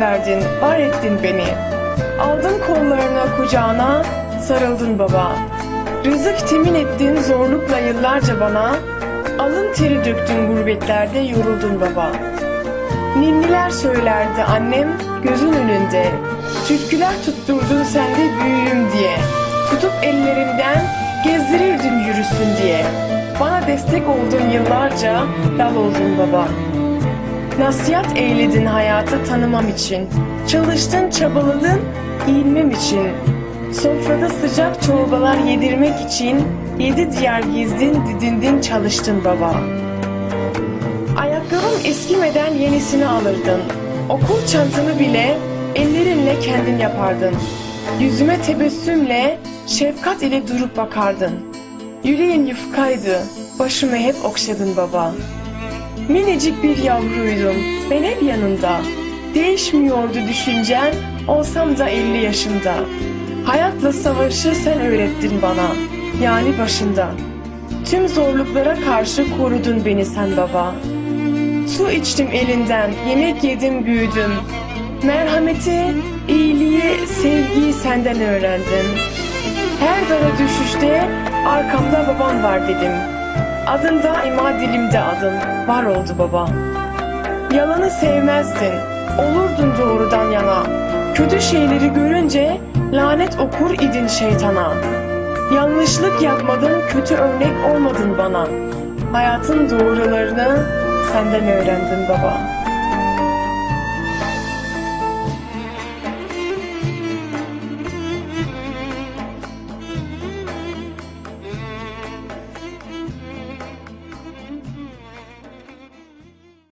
verdin, var ettin beni. Aldın kollarına kucağına, sarıldın baba. Rızık temin ettin zorlukla yıllarca bana. Alın teri döktün gurbetlerde yoruldun baba. Ninniler söylerdi annem gözün önünde. Türküler tutturdun sen de büyüğüm diye. Tutup ellerimden gezdirirdin yürüsün diye. Bana destek oldun yıllarca, dal oldun baba. Nasihat eyledin hayatı tanımam için. Çalıştın, çabaladın, giyinmem için. Sofrada sıcak çorbalar yedirmek için yedi diyar gezdin, didindin, çalıştın baba. Ayakkabım eskimeden yenisini alırdın. Okul çantamı bile ellerinle kendin yapardın. Yüzüme tebessümle, şefkat ile durup bakardın. Yüreğin yufkaydı, başımı hep okşadın baba. Minicik bir yavruydum, ben hep yanında. Değişmiyordu düşüncen, olsam da 50 yaşında. Hayatla savaşı sen öğrettin bana, yani başında. Tüm zorluklara karşı korudun beni sen baba. Su içtim elinden, yemek yedim büyüdüm. Merhameti, iyiliği, sevgiyi senden öğrendim. Her dara düşüşte arkamda babam var dedim. Adın daima dilimde adın, var oldu baba. Yalanı sevmezdin, olurdun doğrudan yana. Kötü şeyleri görünce lanet okur idin şeytana. Yanlışlık yapmadın, kötü örnek olmadın bana. Hayatın doğrularını senden öğrendim baba.